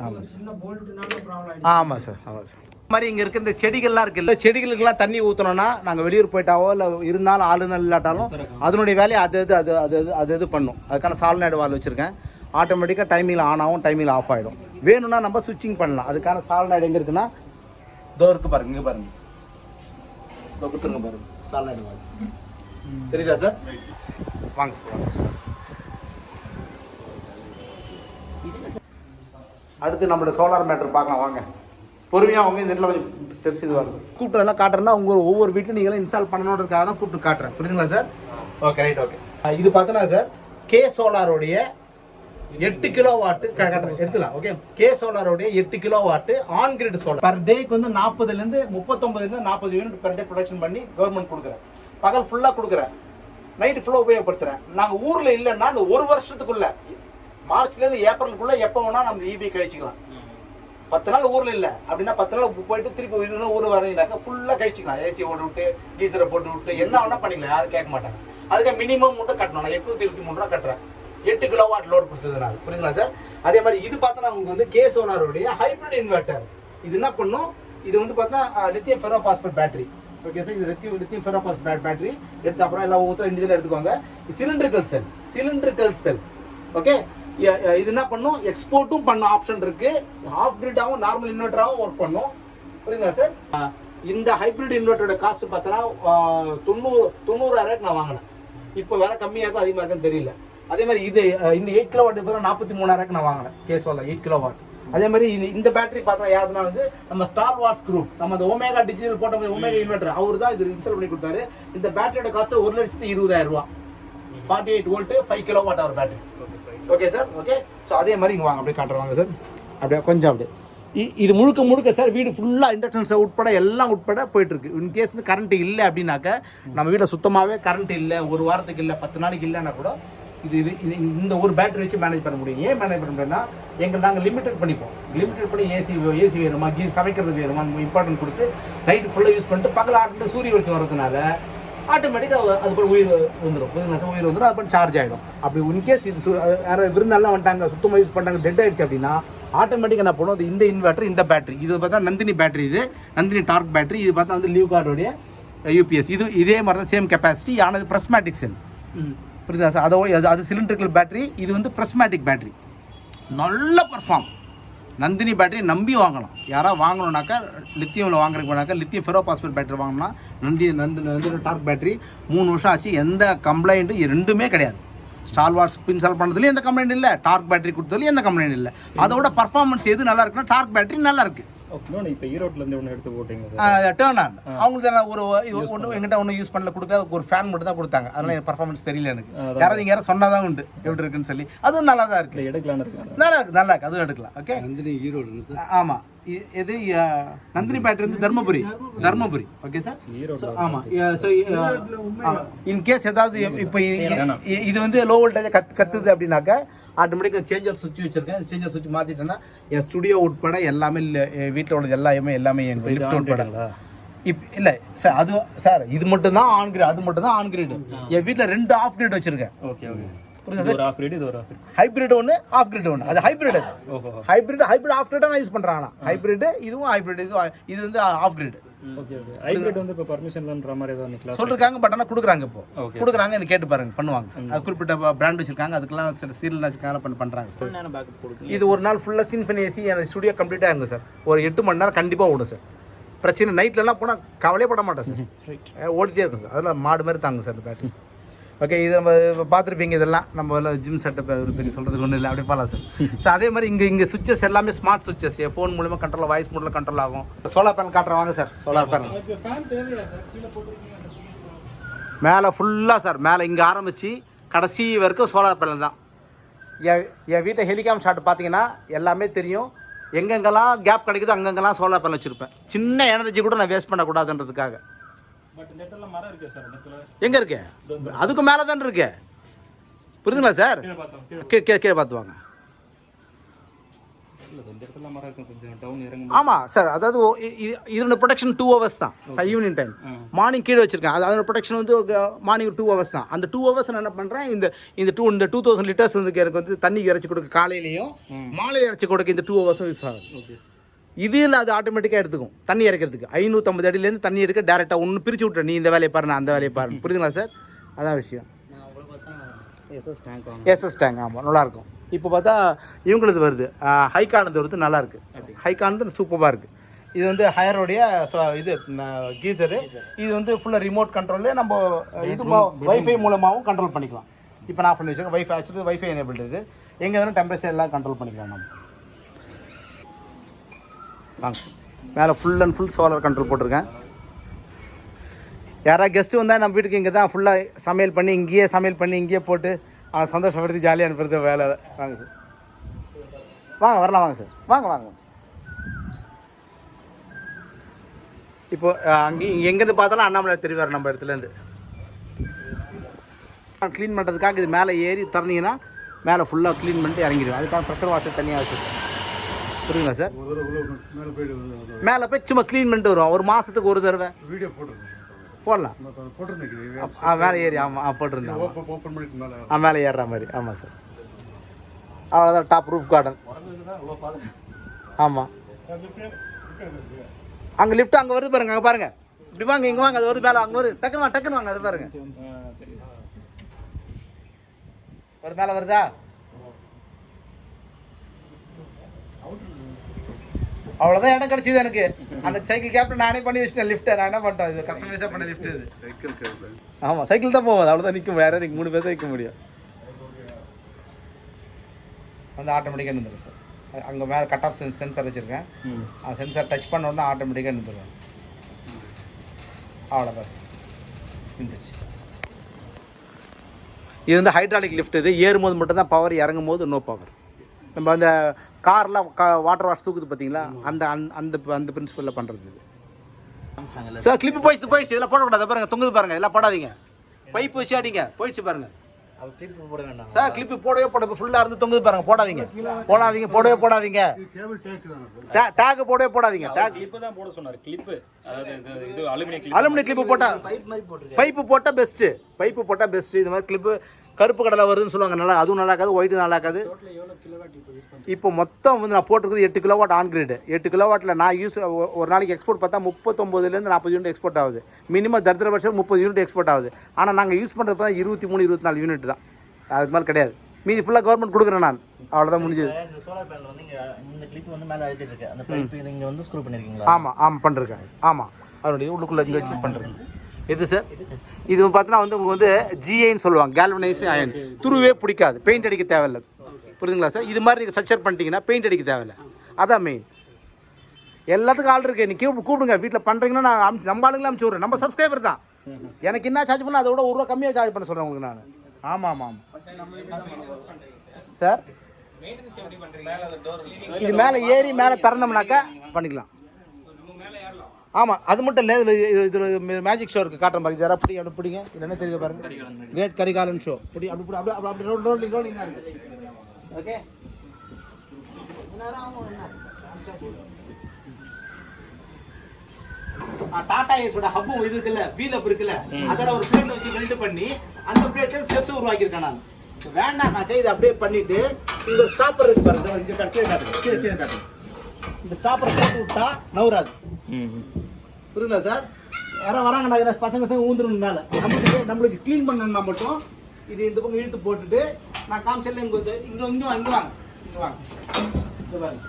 ஆமாம் சார் சின்ன போல்ட்னால ப்ராப்ளம் ஆமாம் சார் ஆமாம் சார் மாதிரி இங்கே இருக்க இந்த செடிகள்லாம் இருக்குல்ல? செடிகளுக்கெல்லாம் தண்ணி ஊற்றணும்னா நாங்கள் வெளியூர் போயிட்டாவோ இல்லை இருந்தாலும் ஆளுநர் இல்லாட்டாலும் அதனுடைய வேலையை அது அது அது அது அது அது இது பண்ணும். அதுக்கான சால்நாடு வால் வச்சுருக்கேன். ஆட்டோமேட்டிக்காக டைமிங்கில் ஆன் ஆகும் டைமிங்கில் ஆஃப் ஆகிடும் வேணும்னா நம்ம சுவிட்சிங் பண்ணலாம். அதுக்கான சால்நாடு எங்கே இருக்குன்னா இதோ இருக்கு பாருங்க இங்கே பாருங்க. இதோ கொடுத்துருங்க பாருங்க சால்நாய்டு வால். தெரியுதா சார்? வாங்க சார் வாங்க சார். அடுத்து நம்மளோட சோலார் மேட்டர் பார்க்கலாம் வாங்க. பொறுமையாக அவங்க இந்த இடத்துல கொஞ்சம் ஸ்டெப்ஸ் இது வரும் கூப்பிட்டு எல்லாம் காட்டுறேன்னா உங்க ஒவ்வொரு வீட்டில் நீங்களும் இன்ஸ்டால் பண்ணணுன்றதுக்காக தான் கூப்பிட்டு காட்டுறேன். புரியுதுங்களா சார்? ஓகே ரைட் ஓகே இது பார்த்தோன்னா சார் கே சோலாரோடைய எட்டு கிலோ வாட்டு எடுத்துலாம் ஓகே கே சோலாரோடைய எட்டு kilo watt on grid solar per டேக்கு வந்து நாற்பதுலேருந்து முப்பத்தொம்பதுலேருந்து நாற்பது யூனிட் பர் டே ப்ரொடக்ஷன் பண்ணி கவர்மெண்ட் கொடுக்குறேன். பகல் ஃபுல்லாக கொடுக்குறேன். நைட்டு ஃபுல்லாக உபயோகப்படுத்துறேன். நாங்கள் ஊரில் இல்லைன்னா அந்த ஒரு வருஷத்துக்குள்ள மார்ச்லேருந்து ஏப்ரலுக்குள்ள எப்போ வேணால் நம்ம இபி கழிச்சிக்கலாம். பத்து நாள் ஊரில் இல்லை. அப்படின்னா பத்து நாள் போயிட்டு திருப்பி இது ஊர் வரீங்கனாக்கா ஃபுல்லாக கழிச்சிக்கலாம். ஏசி ஓட்டு விட்டு கீசரை போட்டு விட்டு என்ன வேணா பண்ணிக்கலாம். யாரும் கேட்க மாட்டாங்க. அதுக்கு மினிமம் மட்டும் கட்டணும். நான் எட்நூத்தி இருபத்தி மூணு ரூபா கட்டுறேன். எட்டு கிலோ வாட் லோடு கொடுத்ததுனால. புரியுதுங்களா சார் அதே மாதிரி இது பார்த்தா உங்களுக்கு வந்து கே சோலாருடைய ஹைப்ரிட் இன்வெர்ட்டர் இது என்ன பண்ணும்? இது வந்து பார்த்தா lithium ferro phosphate battery okay sir இது lithium lithium ferro phosphate battery எடுத்து அப்புறம் எல்லாம் ஒவ்வொருத்தரும் இண்டிவிஜுவல் எடுத்துக்கோங்க. சிலிண்டர்கள் செல் சிலிண்டர்கள் செல் ஓகே இது என்ன பண்ணும்? எக்ஸ்போர்ட்டும் பண்ண ஆப்ஷன் இருக்கு. ஆஃப் கிரிட்டாகவும் நார்மல் இன்வெர்டராகவும் ஒர்க் பண்ணும். புரியுதுங்களா சார் இந்த ஹைப்ரிட் இன்வெர்ட்டரோட காஸ்ட் பார்த்தோன்னா தொண்ணூறு தொண்ணூறாயிரம் நான் வாங்கினேன். இப்போ விலை கம்மியாக இருக்கும் அதிகமாக இருக்குன்னு தெரியல. அதே மாதிரி இது இந்த எயிட் கிலோ வாட் பார்த்தா நாற்பத்தி மூணாயிரம் நான் வாங்கினேன் கேஸ்வால எயிட் கிலோ வாட் அதே மாதிரி இந்த பேட்டரி பார்த்தா யாருன்னா வந்து நம்ம ஸ்டார் வாட்ஸ் குரூப் நம்ம அந்த ஒமேகா டிஜிட்டல் போட்ட ஒமேகா இன்வெர்டர் அவர் தான் இது இன்ஸ்டால் பண்ணி கொடுத்தாரு. இந்த பேட்டரியோட காஸ்ட் ஒரு லட்சத்தி இருபதாயிரம் ரூபா forty eight volt five kilo watt hour battery okay sir okay so அதே மாதிரி இங்கே வாங்க. அப்படியே காட்டுறவாங்க சார் அப்படியே கொஞ்சம் அப்படியே. இ- இது முழுக்க முழுக்க சார் வீடு ஃபுல்லாக இண்டக்ஷன்ஸ் உட்பட எல்லாம் உட்பட போயிட்டுருக்கு. இன்கேஸ் வந்து கரண்ட் இல்லை அப்படின்னாக்க நம்ம வீட்டில் சுத்தமாகவே கரண்ட் இல்லை ஒரு வாரத்துக்கு இல்லை பத்து நாளைக்கு இல்லைன்னா கூட இது இது இது இந்த ஒரு பேட்டரி வச்சு மேனேஜ் பண்ண முடியும். ஏன் மேனேஜ் பண்ண முடியும்னா எங்கள் நாங்கள் லிமிடெட் பண்ணிப்போம். லிமிடெட் பண்ணி ஏசி ஏசி வேணுமா? கீ சமைக்கிறதுக்கு வேணுமா இம்பார்ட்டன்ட் கொடுத்து நைட்டு ஃபுல்லாக யூஸ் பண்ணிட்டு பகல் ஆட்டு சூரிய வெளிச்சம் வரதுனால ஆட்டோமேட்டிக்காக அது கூட உயிர் வந்துடும் புதுங்க உயிர் வந்துடும் அது பண்ணி சார்ஜ் ஆகிடும் அப்படி இன்கேஸ் இது யாரோ விருந்தெல்லாம் வந்துட்டாங்க சுத்தமாக யூஸ் பண்ணாங்க டெட் ஆயிடுச்சு அப்படின்னா ஆட்டோமேட்டிக்காக என்ன பண்ணும்? அது இந்த இன்வெர்ட்டர் இந்த பேட்டரி இது பார்த்தா நந்தினி பேட்டரி இது. நந்தினி டார்க் பேட்டரி இது பார்த்தா வந்து லீவ் கார்டோடைய யூபிஎஸ் இது இதே மாதிரி தான் சேம் கெப்பாசிட்டி ஆனால் ப்ரெஸ்மேட்டிக் செல் புரியுதா சார் அதோ அது அது சிலிண்ட்ரிக்கல் பேட்டரி இது வந்து ப்ரெஸ்மேட்டிக் பேட்டரி நல்ல பர்ஃபார்ம் நந்தினி பேட்டரி நம்பி வாங்கலாம். யாராவது வாங்கணுன்னாக்கா லித்தியமில் வாங்குறதுக்கு போனாக்கா லித்தியம் ஃபெரோபாஸ்பேட் பேட்டரி வாங்கினா நந்தி நந்தி நந்தினி டார்க் பேட்டரி மூணு வருஷம் ஆச்சு. எந்த கம்ப்ளைண்ட்டும் ரெண்டுமே கிடையாது. ஸ்டால்வார்ஸ் இன்ஸ்டால் பண்ணுறதுலையும் எந்த கம்ப்ளைண்ட் இல்லை. டார்க் பேட்டரி கொடுத்ததுலையும் எந்த கம்ப்ளைண்ட் இல்லை. அதோட பர்ஃபார்மன்ஸ் எது நல்லா இருக்குன்னா டார்க் பேட்டரி நல்லா இருக்குது இப்போ ஈரோட்லேருந்து ஒன்று எடுத்து போட்டீங்க சார் டேர்ன் ஆன் அவங்களுக்கு நான் ஒரு ஒன்று எங்கிட்ட ஒன்று யூஸ் பண்ணல கொடுக்க ஒரு ஃபேன் மட்டும் தான் கொடுத்தாங்க. அதனால எனக்கு பர்ஃபார்மன்ஸ் தெரியல எனக்கு. யாராவது நீங்கள் யாரும் சொன்னாதான் உண்டு. எப்படி இருக்குன்னு சொல்லி. அதுவும் நல்லா தான் இருக்கு. இல்லை எடுக்கலான்னு இருக்காங்க. நல்லா இருக்கு நல்லா இருக்கு. அதுவும் எடுக்கலாம் ஓகே ஈரோடு சார் அஹ், நந்தினி பேட்டரி வந்து தர்மபுரி. தர்மபுரி. ஓகே சார் ஈரோட்டில் ஆமா. ஸோ இன் கேஸ் ஏதாவது இப்போ இது வந்து லோ வோல்டேஜ் கத் கத்துது அப்படின்னாக்கா ஆட்டோமேட்டிக்காக சேஞ்சர் சுவிட்ச் வச்சிருக்கேன். சேஞ்சர் சுவிட்ச் மாத்திட்டேன்னா என் ஸ்டுடியோ உட்பட எல்லாமே வீட்டில் உள்ளது எல்லாமே எல்லாமே என் லிஃப்ட் உட்பட. இப் இல்ல சார் அது சார் இது மட்டும் தான் ஆன் கிரேட் அது மட்டும் தான் ஆன் கிரேடு என் வீட்டில் ரெண்டு ஆஃப் கிரேட் வச்சிருக்கேன். ஓகே ஓகே புரியுதா இது ஒரு ஆஃப் ரேட் இது ஒரு ஆஃப் ரேட் ஹைப்ரிட் ஒன்று ஆஃப் கிரேட் ஒன்று அது ஹைப்ரிட் அது. ஹைப்ரிட் ஹைப்ரிட் ஆஃப் யூஸ் பண்றாங்க ஹைப்ரிட் இதுவும் ஹைப்ரிட் இதுவும் இது வந்து ஆஃப் கிரேட் பட் ஆனால் கொடுக்குறாங்க இப்போ. கொடுக்குறாங்க எனக்கு கேட்டு பாருங்க பண்ணுவாங்க சார். அது குறிப்பிட்ட பிராண்ட் வச்சிருக்காங்க அதுக்கெல்லாம் சில சீரியல் வச்சிருக்காங்க பண்ண பண்றாங்க இது ஒரு நாள் ஃபுல்லாக சின்ஃபனி ஏசி ஸ்டுடியோ கம்ப்ளீட்டாக இருங்க சார். ஒரு எட்டு மணி நேரம் கண்டிப்பாக ஓடும் சார். பிரச்சனை நைட்லலாம் போனால் கவலையே பட மாட்டேன் சார். ஓடிட்டே இருக்கும் சார். அதில் மாடு மாதிரி தாங்க சார் பேட்டரி ஓகே இது நம்ம பார்த்துருப்பீங்க இதெல்லாம். நம்ம ஜிம் செட்டப் ஒரு பெரிய சொல்கிறதுக்கு ஒன்றும் இல்லை. அப்படியே பார்க்கலாம் சார் ஸோ அதே மாதிரி இங்கே இங்கே சுவிச்சஸ் எல்லாமே ஸ்மார்ட் சுவிச்சஸ் ஃபோன் மூலமாக கண்ட்ரோல் வாய்ஸ் மூலில் கண்ட்ரோல் ஆகும். சோலார் பேனல் காட்டுறேன் வாங்க சார் சோலார் பேனல் மேலே ஃபுல்லாக சார் மேலே இங்கே ஆரம்பித்து கடைசி வரைக்கும் சோலார் பேனல் தான். என் என் வீட்டை ஹெலிகாம் ஷாட் பார்த்தீங்கன்னா எல்லாமே தெரியும். எங்கெங்கெல்லாம் கேப் கிடைக்குதோ அங்கங்கெல்லாம் சோலார் பேனல் வச்சுருப்பேன். சின்ன எனர்ஜி கூட நான் வேஸ்ட் பண்ணக்கூடாதுன்றதுக்காக. எங்கே இருக்கு? அதுக்கு மேலே தான் இருக்கு? புரியுதுங்களா சார்? கீழே கீழே பார்த்து வாங்க. ஆமாம் சார் அதாவது இதோட ப்ரொடெக்ஷன் டூ ஹவர்ஸ் தான் சார் ஈவினிங் டைம் மார்னிங் கீழே வச்சிருக்கேன். அது அதோட ப்ரொடெக்ஷன் வந்து மார்னிங் டூ ஹவர்ஸ் தான். அந்த டூ ஹவர்ஸ் நான் என்ன பண்ணுறேன் இந்த இந்த டூ இந்த டூ தௌசண்ட் லிட்டர்ஸ் வந்து எனக்கு வந்து தண்ணி இறைச்சி கொடுக்க காலையிலையும் மாலையில் இறைச்சி கொடுக்க இந்த டூ ஹவர்ஸும் யூஸ் ஆகும் இதில் அது ஆட்டோமேட்டிக்காக எடுத்துக்கும். தண்ணி இறக்கிறதுக்கு. ஐநூற்றம்பது அடியிலேருந்து தண்ணி எடுக்க டேரெக்டாக ஒன்று பிரித்து விட்றேன் நீ இந்த வேலையை பாரு நான் அந்த வேலையை பாரு புரியுதுங்களா சார்? அதான் விஷயம். எஸ்எஸ் டேங்க் எஸ்எஸ் டேங்க் ஆமாம் நல்லாயிருக்கும் இப்போ பார்த்தா இவங்களுது வருது. ஹைகானது வருது நல்லா இருக்கு ஹைகானது சூப்பராக இருக்குது இது வந்து ஹயரோடைய இது கீசரு இது வந்து ஃபுல்லாக ரிமோட் கண்ட்ரோல்லே நம்ம இது வைஃபை மூலமாகவும் கண்ட்ரோல் பண்ணிக்கலாம். இப்போ நான் பண்ணி வச்சுருக்கேன் வைஃபை ஆக்சுவலி வைஃபை எனேபிள் இது. எங்கே வேணும் டெம்பரேச்சர் எல்லாம் கண்ட்ரோல் பண்ணிக்கலாம் நம்ம. வாங்க. மேலே full and full solar control போட்டிருக்கேன். யாராவது கெஸ்ட்டு வந்தால் நம்ம வீட்டுக்கு இங்கே தான் ஃபுல்லாக சமையல் பண்ணி இங்கேயே சமையல் பண்ணி இங்கேயே போட்டு அவன் சந்தோஷப்படுத்தி ஜாலியாக அனுப்புறது வேலை. வாங்க சார் வாங்க வரலாம் வாங்க சார் வாங்க வாங்க. இப்போ அங்கே இங்கே எங்கேருந்து பார்த்தாலும் அண்ணாமலை தெரிவார் நம்ம இடத்துலேருந்து க்ளீன் பண்ணுறதுக்காக இது மேலே ஏறி திறந்தீங்கன்னா மேலே ஃபுல்லாக க்ளீன் பண்ணிட்டு இறங்கிடுவேன். அதுக்காக ப்ரெஷர் வாஷர் தனியாக வச்சுருக்கேன். புரியுங்களா சார்? மேலே போய் சும்மா க்ளீன் பண்ணிட்டு வருவோம். ஒரு மாதத்துக்கு ஒரு தடவை. வீடியோ போட்டிருந்தேன். போடலாம். போட்டிருந்தேன். ஆ மேலே ஏறி ஆமாம் போட்டிருந்தேன். ஓப்பன் பண்ணிட்டு ஆ மேலே ஏறுற மாதிரி. ஆமாம் சார். அவ்வளோதான் டாப் ரூஃப் கார்டன் ஆமாம் அங்கே லிஃப்ட் அங்கே வருது பாருங்க அங்கே பாருங்க. இப்படி வாங்க இங்கே வாங்க அது வருது மேலே அங்கே வருது. டக்குன்னு வாங்க டக்குன்னு வாங்க அது பாருங்க. ஒரு மேலே வருதா? அவ்வளோதான் இடம் கிடைச்சது எனக்கு. அந்த சைக்கிள் கேப்டன் நானே பண்ணி வச்சிட்டேன் லிஃப்ட்டை நான் என்ன பண்ணிட்டேன் இது? கஸ்டமைஸாக பண்ண லிஃப்ட் இது? சைக்கிள் ஆமாம் சைக்கிள் தான் போகாது அவ்வளோதான் நிற்கும் வேற எதுக்கு மூணு பேர் தான் நிற்க முடியும். வந்து ஆட்டோமேட்டிக்காக நின்றுடும் சார் அங்கே மேலே கட் ஆஃப் சென்சார் வச்சுருக்கேன். அந்த சென்சார் டச் பண்ண உடனே ஆட்டோமேட்டிக்காக நின்றுடுவேன் அவ்வளோதான் சார் நின்றுச்சு. இது வந்து ஹைட்ராலிக் லிஃப்ட் இது. ஏறும்போது மட்டும்தான் பவர் இறங்கும் போது நோ பவர் நம்ம அந்த கார்லாம் கா வாட்டர் வாஷ் தூக்குது பார்த்தீங்களா அந்த அந்த- அந்த பிரின்சிபலில் பண்ணுறது இது. சார் கிளிப்பு போயிடுச்சு போயிடுச்சு. இதெல்லாம் போடக்கூடாது. பாருங்க தொங்குது பாருங்க. இதெல்லாம் போடாதீங்க. பைப் வச்சு அடிங்க. போயிடுச்சு பாருங்க. அவர் கிளிப் போட வேண்டாம் சார் கிளிப்பு போடவே போட ஃபுல்லாக இருந்து தொங்குது பாருங்க. போடாதீங்க. போடாதீங்க போடவே போடாதீங்க. டேக் போடவே போடாதீங்க. டேக் கிளிப்பு தான் போட சொன்னார். கிளிப்பு அலுமினிய கிளிப்பு போட்டா பைப் போட்டால் பெஸ்ட்டு பைப்பு போட்டால் பெஸ்ட்டு இது மாதிரி கிளிப்பு கருப்பு கடலை வருதுன்னு சொல்லுவாங்க. நல்லா அதுவும் நல்லா இருக்காது ஒயிட்டு நல்லா இருக்காது இப்போ மொத்தம் வந்து நான் போட்டிருக்குது எட்டு கிலோவாட் ஆன் கிரேடு எட்டு கிலோவாட்டில் நான் யூஸ் ஒரு நாளைக்கு எக்ஸ்போர்ட் பார்த்தா முப்பத்தொம்போதுலேருந்து நாற்பது யூனிட் எக்ஸ்போர்ட் ஆகுது. மினிமம் தரித்திர வருஷம் முப்பது யூனிட் எக்ஸ்போர்ட் ஆகுது. ஆனால் நாங்கள் யூஸ் பண்ணுறது பார்த்தா இருபத்தி மூணு இருபத்தி நாலு யூனிட் தான். அதுக்கு மேலே கிடையாது. மீதி ஃபுல்லாக கவர்மெண்ட் கொடுக்குறேன் நான். அவ்வளோதான் முடிஞ்சது. இந்த சோலார் பேனல் வந்து இங்க இந்த கிளிப் வந்து மேல அழுத்திட்டு இருக்கு. அந்த பைப் இது இங்க வந்து ஸ்க்ரூ பண்ணிருக்கீங்களா? ஆமாம் ஆமாம் பண்ணிருக்கேன். ஆமாம் அதனுடைய உள்ளுக்குள்ளே இங்கே வச்சு பண்ணுறேன் எது சார்? இது பார்த்தீங்கன்னா வந்து உங்களுக்கு வந்து ஜிஐன்னு சொல்லுவாங்க. கேல்வனைஸ் அயன் துருவே பிடிக்காது. பெயிண்ட் அடிக்க தேவையில்ல. புரியுதுங்களா சார்? இது மாதிரி நீங்கள் ஸ்ட்ரக்சர் பண்ணிட்டீங்கன்னா பெயிண்ட் அடிக்க தேவையில்ல. அதான் மெயின் எல்லாத்துக்கும் ஆள் இருக்கு. நீ கூப்பிடு கூப்பிடுங்க. வீட்டில் பண்ணுறீங்கன்னா நான் நம்ம ஆளுங்களே அமுச்சு விட்றேன். நம்ம சப்ஸ்கிரைபர் தான். எனக்கு என்ன சார்ஜ் பண்ண அதை விட ஒரு ரூபா கம்மியாக சார்ஜ் பண்ண சொல்கிறேன் உங்களுக்கு நான். ஆமாம் ஆமாம் ஆமாம் சார் இது மேலே ஏறி மேலே திறந்தோம்னாக்கா பண்ணிக்கலாம். ஆமாம் அது மட்டும் இல்லை இதில் இது மேஜிக் ஷோ இருக்குது காட்டுற மாதிரி. இது யாராவது பிடி அப்படி பிடிங்க. என்ன தெரியுது பாருங்க. கிரேட் கரிகாலன் ஷோ பிடி அப்படி பிடி, அப்படி அப்படி அப்படி ரோல் ரோலிங் ரோலிங் தான் இருக்கு. ஓகே டாடா ஏஸோட ஹப்பும் இது இருக்குல்ல வீல் அப் இருக்குல்ல அதில் ஒரு பிளேட்ல வச்சு வெல்ட் பண்ணி அந்த பிளேட்ல ஸ்டெப்ஸ் உருவாக்கியிருக்கேன் நான். வேண்டாம் நான் இதை அப்படியே பண்ணிட்டு இந்த ஸ்டாப்பர் இருக்கு பாருங்க. கீழே கீழே காட்டுங்க கீழே கீழே காட்டுங்க. இந்த ஸ்டாப்பர் போட்டு விட்டா நவராது புரியுங்களா சார்? யாராவது வராங்கடா பசங்க பசங்க ஊந்துரும் மேலே. நம்மளுக்கு நம்மளுக்கு க்ளீன் பண்ணணும்னா மட்டும் இது இந்த பக்கம் இழுத்து போட்டுட்டு நான் காமிச்சல இங்கே இங்கே இங்கே வாங்க இங்கே வாங்க இங்கே வாங்க இங்கே பாருங்க.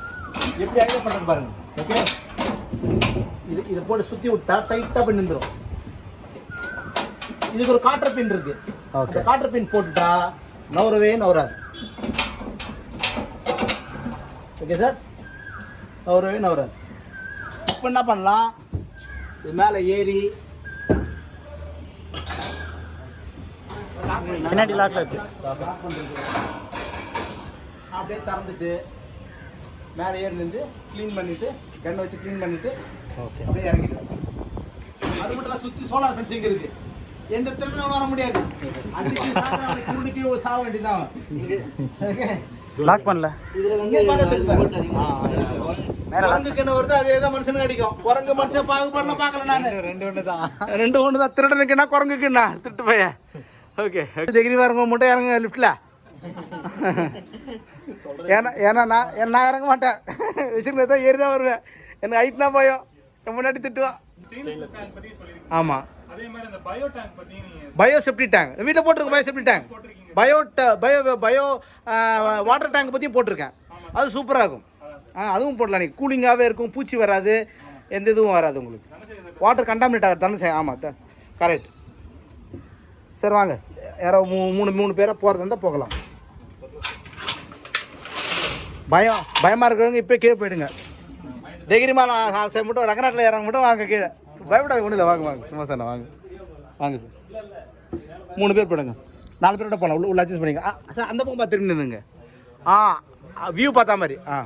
எப்படி ஐடியா பண்ணுறது பாருங்க. ஓகே இது இதை போட்டு சுற்றி விட்டா டைட்டாக பண்ணி நின்றுடும் இதுக்கு ஒரு காட்டர் பின் இருக்கு. ஓகே காட்டர் பின் போட்டுட்டா நவரவே நவராது ஓகே சார் நவரவே நவராது இப்போ என்ன பண்ணலாம்? இது மேலே ஏறி. பின்னாடி லாக்ல இருக்கு. அப்படியே திறந்துட்டு மேலே ஏறி நின்று க்ளீன் பண்ணிட்டு கண்ணை வச்சு க்ளீன் பண்ணிட்டு ஓகே அப்படியே இறங்கிட்டு அது மட்டும் இல்ல, சுத்தி சோலார் ஃபென்சிங் இருக்கு. எந்த திருடனும் வர முடியாது. அடிச்சு சாப்பிட்டா குருடிக்கு சாக வேண்டியதான்? லாக் பண்ணல. இங்க பார்த்தா தெரியுது பாரு. குரங்குக்கு என்ன வருது அதே தான் மனுஷனுக்கு அடிக்கும். குரங்கு மனுஷன் பாகுபாடுலாம் பார்க்கல நானு. ரெண்டு ஒன்று தான். ரெண்டு ஒன்று தான். திருடனுக்குன்னா குரங்குக்குண்ணா திட்டு பையன். ஓகே. டிகிரி வரவங்க மட்டும் இறங்க லிஃப்ட்டில் ஏன்னா ஏன்னா நான் நான் இறங்க மாட்டேன். வச்சுருந்தா ஏறி தான் வருவேன். எனக்கு ஹைட்னா பயம். என் முன்னாடி திட்டுவான். ஆமாம் அதே மாதிரி அந்த பயோ டேங்க் பத்தி நீங்க பயோ செப்டி டேங்க் வீட்டில் போட்டிருக்கேன் bio septic tank bio bio bio water tank பற்றியும் போட்டிருக்கேன். அது சூப்பராக இருக்கும். ஆ அதுவும் போடலாம். நீங்கள் கூலிங்காகவே இருக்கும் பூச்சி வராது எந்த இதுவும் வராது உங்களுக்கு. வாட்டர் கண்டாமினேட் ஆகிறது தானே சார்? ஆமாம் கரெக்ட் சரி வாங்க. யாரோ மூ மூணு மூணு பேராக போகிறதா இருந்தால் போகலாம். பயம் பயமாக இருக்கிறவங்க இப்போ கீழே போயிடுங்க. தைரியமாக நான் சார் மட்டும் ரங்கநாட்டில் இறங்க மட்டும் வாங்க கீழே. பயப்படாது ஒன்றும் இல்லை. வாங்க வாங்க. சும்மா சார் வாங்க. வாங்க சார். மூணு பேர் போடுங்க. நாலு பேரோட போகலாம் உள்ள உள்ள அட்ஜஸ்ட் பண்ணிங்க ஆ சார் அந்த பக்கம் பார்த்து திரும்பி நின்றுங்க ஆ வியூ பார்த்தா மாதிரி. ஆ.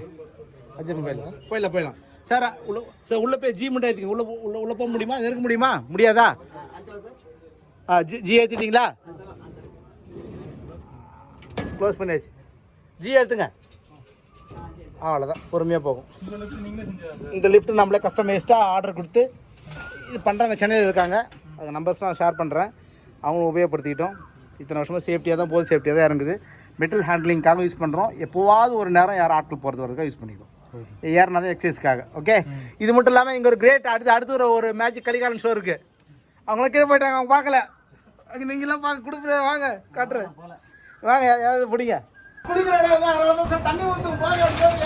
அட்ஜஸ்ட் போயிடலாம் போயிடலாம் போயிடலாம். சார் உள்ள சார் உள்ளே போய் ஜி மட்டும் ஏற்றிங்க உள்ளே உள்ள உள்ளே போக முடியுமா? இருக்க முடியுமா? முடியாதா? ஆ ஜி ஜி ஏற்றிட்டீங்களா க்ளோஸ் பண்ணியாச்சு. ஜி எடுத்துங்க அவ்வளோதான் பொறுமையாக போகும். இந்த லிஃப்ட் நம்மளே கஸ்டமைஸ்டாக ஆர்டர் கொடுத்து இது பண்ணுறாங்க சென்னையில் இருக்காங்க. அந்த நம்பர்ஸ் நான் ஷேர் பண்ணுறேன் அவங்களும் உபயோகப்படுத்திக்கிட்டோம். இத்தனை வருஷமாக சேஃப்டியாக தான் போது சேஃப்டியாக தான் இறங்குது. மெட்டல் ஹேண்ட்லிங்காக யூஸ் பண்ணுறோம் எப்போவாவது ஒரு நேரம் யாரும் ஆட்கள் போகிறது வரதுக்காக யூஸ் பண்ணிக்கிறோம். ஏறினா தான் எக்ஸசைஸ்க்காக ஓகே இது மட்டும் இல்லாமல் இங்கே ஒரு கிரேட் அடுத்து அடுத்து ஒரு ஒரு மேஜிக் கலிகாலன் ஷோ இருக்குது அவங்களாம் கீழே போயிட்டாங்க அவங்க பார்க்கல. அங்கே நீங்களாம் பார்க்க கொடுக்குற வாங்க காட்டுறேன். வாங்க யாராவது பிடிங்க. தண்ணி ஊற்றும் பாருங்க போங்க.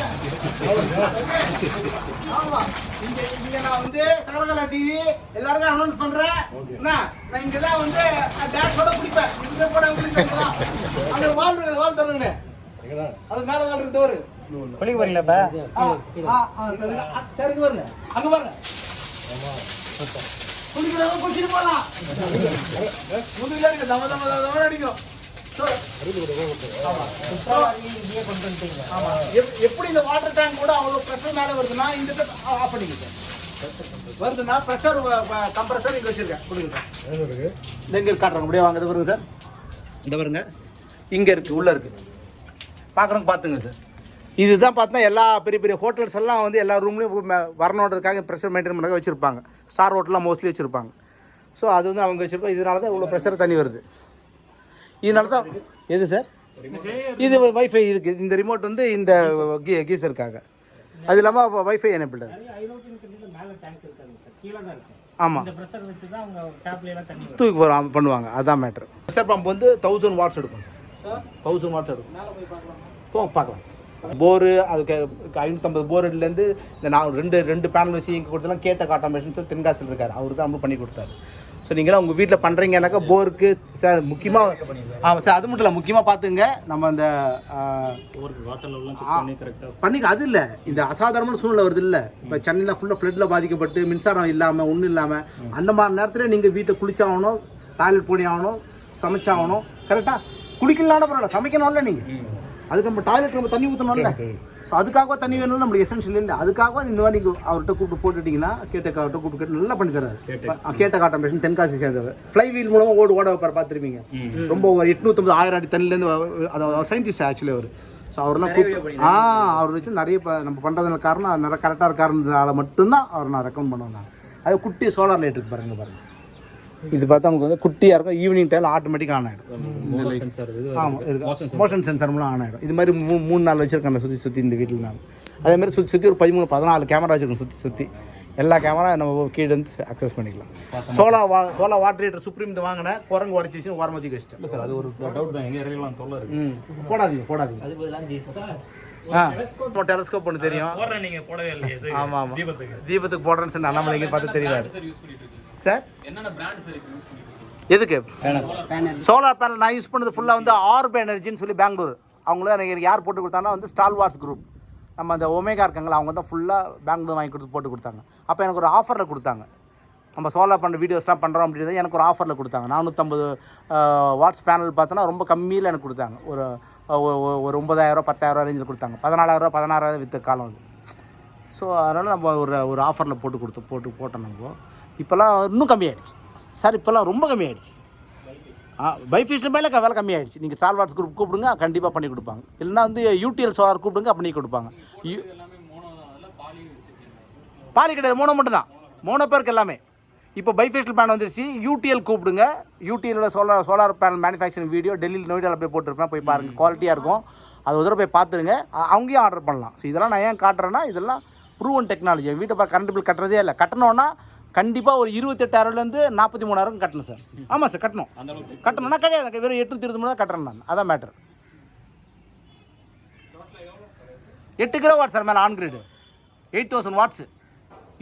ஆமா. இங்க இங்க நான் வந்து சகலகலா டிவி எல்லாருக்கும் அனௌன்ஸ் பண்றேன். என்ன? நான் இங்க தான் வந்து டான்ஸோட குடிப்பேன். இங்க போட குடிப்பேன் அங்க வால் இருக்கு வால் தருங்க அது மேல வால் இருக்கு குளிக்க போறீங்களா இப்ப? ஆ ஆ ஆ தருங்க. ஆ, சரி இங்க பாருங்க அங்க பாருங்க குடிக்கிறவங்க குடிச்சிட்டு போலாம். முதுகுல இருக்கு தம தம தம அடிக்கும். இங்கேயே கொண்டு வந்துட்டீங்க ஆமா. எப்- எப்படி இந்த வாட்டர் டேங்க் கூட அவ்வளோ ப்ரெஷர் மேலே வருதுன்னா இந்த ஆஃப் பண்ணிக்கிட்டு. வருதுன்னா ப்ரெஷர் கம்ப்ரஸர் இங்கே வச்சிருக்கேன். கொடுங்க இந்த இங்கே காட்டுறோம் அப்படியே வாங்குறது இது சார். இந்த வருங்க இங்கே இருக்குது உள்ளே இருக்குது பார்க்குறவங்க பார்த்துங்க சார். இதுதான் பார்த்தா எல்லா பெரிய பெரிய ஹோட்டல்ஸ் எல்லாம் வந்து எல்லா ரூம்லேயும் வரணுன்றதுக்காக ப்ரெஷர் மெயின்டைன் பண்ண வச்சுருப்பாங்க. ஸ்டார் ஹோட்டல்லாம் மோஸ்ட்லி வச்சுருப்பாங்க. ஸோ அது வந்து அவங்க வச்சுருக்கோம் இதனால தான் இவ்வளோ ப்ரெஷர் தண்ணி வருது. இதனால தான் எது சார் இது வைஃபை இருக்குது இந்த ரிமோட் வந்து இந்த கீ கீசருக்காக அது இல்லாமல் வைஃபை எனபிள்டு ஐரோப்பியன் கண்ட்ரியில் மேலே டேங்க் இருக்காதுங்க சார் கீழே தான் இருக்கும் ஆமாம் இந்த ப்ரெஷர் வச்சு தான் அவங்க டேப்ல எல்லாம் தண்ணி வரும். தூக்கி போகிறோம் பண்ணுவாங்க. அதுதான் மேட்ரு ப்ரெஷர் பம்ப் வந்து தௌசண்ட் வாட்ஸ் எடுக்கும். தௌசண்ட் வாட்ஸ் எடுக்கும். போ பார்க்கலாம் சார் போரு அதுக்கு ஐநூற்றம்பது போர்டுலேருந்து இந்த நான் ரெண்டு ரெண்டு பேனல் வச்சு இங்கே கொடுத்தலாம் கேட்ட காட்டாமேஷன் சொல்லி தென்காசியில் இருக்கார். அவர் தான் நம்ம பண்ணி கொடுத்தாரு. ஸோ நீங்களாம் உங்கள் வீட்டில் பண்ணுறீங்கன்னாக்கா போருக்கு சார் முக்கியமாக ஆமாம் சார் அது மட்டும் இல்லை முக்கியமாக பார்த்துங்க நம்ம அந்த பண்ணிக்க அது இல்லை. இந்த அசாதாரணமான சூழ்நிலை வருது இல்லை. இப்போ சென்னையில் ஃபுல்லாக ஃப்ளட்டில் பாதிக்கப்பட்டு மின்சாரம் இல்லாமல் ஒன்றும் இல்லாமல் அந்த மாதிரி நேரத்தில் நீங்கள் வீட்டை குளிச்சாகணும் டாய்லெட் போனி ஆகணும் சமைச்சாகணும் கரெக்டாக குளிக்கலாம் பரவாயில்ல சமைக்கணும்ல நீங்கள் அதுக்கு நம்ம டாய்லெட் நம்ம தண்ணி ஊற்றணும்ல ஸோ அதுக்காக தண்ணி வேணும்னு நம்மளுக்கு எசென்ஷியல் இல்லை. அதுக்காக இந்த மாதிரி நீங்கள் அவர்கிட்ட கூப்பிட்டு போட்டுட்டீங்கன்னா கேட்ட அவர்கிட்ட கூப்பிட்டு கேட்டு நல்லா பண்ணி தராரு ஆ, கேட்ட காட்டம் தென்காசி சேர்ந்தவர். ஃப்ளை வீல் மூலமாக ஓடு ஓட வைப்பார் பார்த்துருப்பீங்க. ரொம்ப எட்நூற்றம்பது ஆயிரம் அடி தண்ணிலேருந்து அதாவது சயின்டிஸ்ட் ஆக்சுவலி அவர். ஸோ அவரெல்லாம் கூப்பிட்டு ஆ அவர் வச்சு நிறைய நம்ம பண்ணுறதுல காரணம் நிறைய கரெக்டாக இருக்காருன்றதால மட்டும்தான் அவர் நான் ரெக்கமெண்ட் பண்ணுவேன் நான். அது குட்டி சோலார் லைட் இருக்கு பாருங்க பாருங்க. இது பார்த்தா நமக்கு வந்து குட்டியாக இருக்கும். ஈவினிங் டைம் ஆட்டோமேட்டிக்காக ஆன் ஆகிடும் ஆமாம் இருக்கு மோஷன் சென்சர்லாம் ஆன் ஆகிடும் இது மாதிரி மூ மூணு நாள் வச்சுருக்காங்க சுற்றி சுற்றி இந்த வீட்டில் நான். அதே மாதிரி சுற்றி சுற்றி ஒரு பதிமூணு பதினாலு கேமரா வச்சுருக்கோம் சுற்றி சுற்றி எல்லா கேமரா நம்ம கீழே வந்து அக்சஸ் பண்ணிக்கலாம். சோலா வா சோலா வாட்டர் ஹீட்டர் சுப்ரீம் இந்த வாங்கினேன். குரங்கு உடச்சி வச்சு ஓரமத்தி வச்சுட்டேன். சார் அது ஒரு டவுட் தான். எங்க இறங்கலாம் தொல்லை இருக்கு. போடாதீங்க போடாதீங்க. ஆ? டெலஸ்கோப் ஒன்று தெரியும். போடுறேன் நீங்க போடவே இல்லையே. இது ஆமாம் ஆமாம் தீபத்துக்கு. தீபத்துக்கு போடுறேன்னு சொல்லி அண்ணாமலைக்கு பார்த்து தெரியாது. சார் என்னென்ன பிராண்ட் சார் யூஸ் எதுக்கு? சோலார் பேனல் நான் யூஸ் பண்ணது ஃபுல்லாக வந்து ஆர்ப் எனர்ஜின்னு சொல்லி பெங்களூர். அவங்களும் எனக்கு யார் போட்டு கொடுத்தாங்கன்னா வந்து ஸ்டால் வாட்ஸ் குரூப் நம்ம அந்த ஒமேகா இருக்காங்களா அவங்க தான் ஃபுல்லாக பெங்களூர் வாங்கி கொடுத்து போட்டு கொடுத்தாங்க. அப்போ எனக்கு ஒரு ஆஃபரில் கொடுத்தாங்க. நம்ம சோலார் பண்ணுற வீடியோஸ்லாம் பண்ணுறோம் அப்படின்றது எனக்கு ஒரு ஆஃபரில் கொடுத்தாங்க. நானூற்றம்பது வாட்ஸ் பேனல் பார்த்தோன்னா ரொம்ப கம்மியில் எனக்கு கொடுத்தாங்க. ஒரு ஒரு ஒம்பதாயிரம் பத்தாயிரம் ரேஞ்சில் கொடுத்தாங்க. பதினாலாயிரம் பதினாறாயிரம் வித்த காலம் அது. ஸோ அதனால் நம்ம ஒரு ஒரு ஆஃபரில் போட்டு கொடுத்து போட்டு போட்டோம் நம்ம. இப்போல்லாம் இன்னும் கம்மியாயிடுச்சு. சார் இப்போல்லாம் ரொம்ப கம்மியாயிடுச்சு. ஆ பைஃபிஷில் மேலே விலை கம்மியாயிடுச்சு. நீங்கள் சால்வாட்ஸ் குரூப் கூப்பிடுங்க கண்டிப்பாக பண்ணி கொடுப்பாங்க. இல்லைன்னா வந்து யூடிஎல் சோலார் கூப்பிடுங்க பண்ணி கொடுப்பாங்க. மோனோ பாலி கிடையாது மூணு மட்டும் தான். மூணு பேருக்கு எல்லாமே. இப்போ பைஃபேஷியல் பேனல் வந்துருச்சு. யூடிஎல் கூப்பிடுங்க. யூடிஎலோட solar solar panel manufacturing video டெல்லியில் நோய்டாவில் போய் போட்டிருப்பேன் போய் பாருங்கள் குவாலிட்டியாக இருக்கும். அது ஒரு தடவை போய் பார்த்துருங்க. அ- அங்கேயும் ஆர்டர் பண்ணலாம். ஸோ இதெல்லாம் நான் ஏன் காட்டுறேன்னா இதெல்லாம் ப்ரூவன் டெக்னாலஜி வீட்டை பார்க்க கரண்ட் பில் கட்டுறதே இல்லை. கட்டணும்னா கண்டிப்பாக ஒரு இருபத்தெட்டாயிரம்லேருந்து நாற்பத்தி மூணாயிரம் கட்டணும் சார். ஆமாம் சார் கட்டணும். கட்டணும்னா கிடையாது. வெறும் எட்நூத்தி இருபது தான் கட்டுறேன் நான். அதான் மேட்டர் எட்டு கிலோ வாட் சார் மேலே on grid eight thousand watts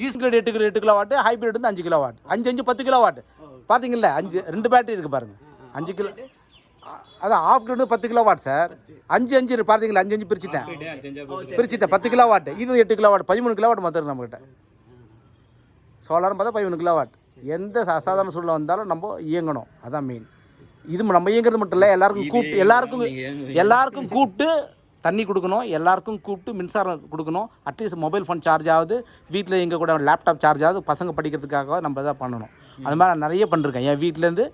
use grid எட்டு கிலோ எட்டு கிலோ வாட் ஹைப்ரிட் வந்து அஞ்சு கிலோ வாட் அஞ்சு அஞ்சு பத்து கிலோ வாட் பார்த்தீங்கல்ல அஞ்சு ரெண்டு பேட்டரி இருக்குது பாருங்க. அஞ்சு கிலோ அதான் ஆஃப் கிரேட் பத்து கிலோ வாட் சார். அஞ்சு அஞ்சு பார்த்தீங்களா அஞ்சு அஞ்சு பிரிச்சுட்டேன். பிரிச்சுட்டேன் பத்து கிலோ வாட் இது எட்டு கிலோ வாட் பதிமூணு கிலோ வாட் மொத்தம் நம்மகிட்ட. சோலார்னு பார்த்தா பதிமூணு கிலோ வாட் எந்த அசாதாரண சூழ்நிலை வந்தாலும் நம்ம இயங்கணும். அதான் மெயின் இது நம்ம இயங்குறது மட்டும் இல்லை எல்லாருக்கும் கூப்பிட்டு எல்லாருக்கும் எல்லாருக்கும் கூப்பிட்டு தண்ணி கொடுக்கணும் எல்லாருக்கும் கூப்பிட்டு மின்சாரம் கொடுக்கணும். அட்லீஸ்ட் மொபைல் ஃபோன் சார்ஜ் ஆகுது வீட்டில் எங்கள் கூட லேப்டாப் சார்ஜ் ஆகுது பசங்க படிக்கிறதுக்காக நம்ம இதாக பண்ணணும். அது மாதிரி நான் நிறைய பண்ணிருக்கேன். என் வீட்டிலேருந்து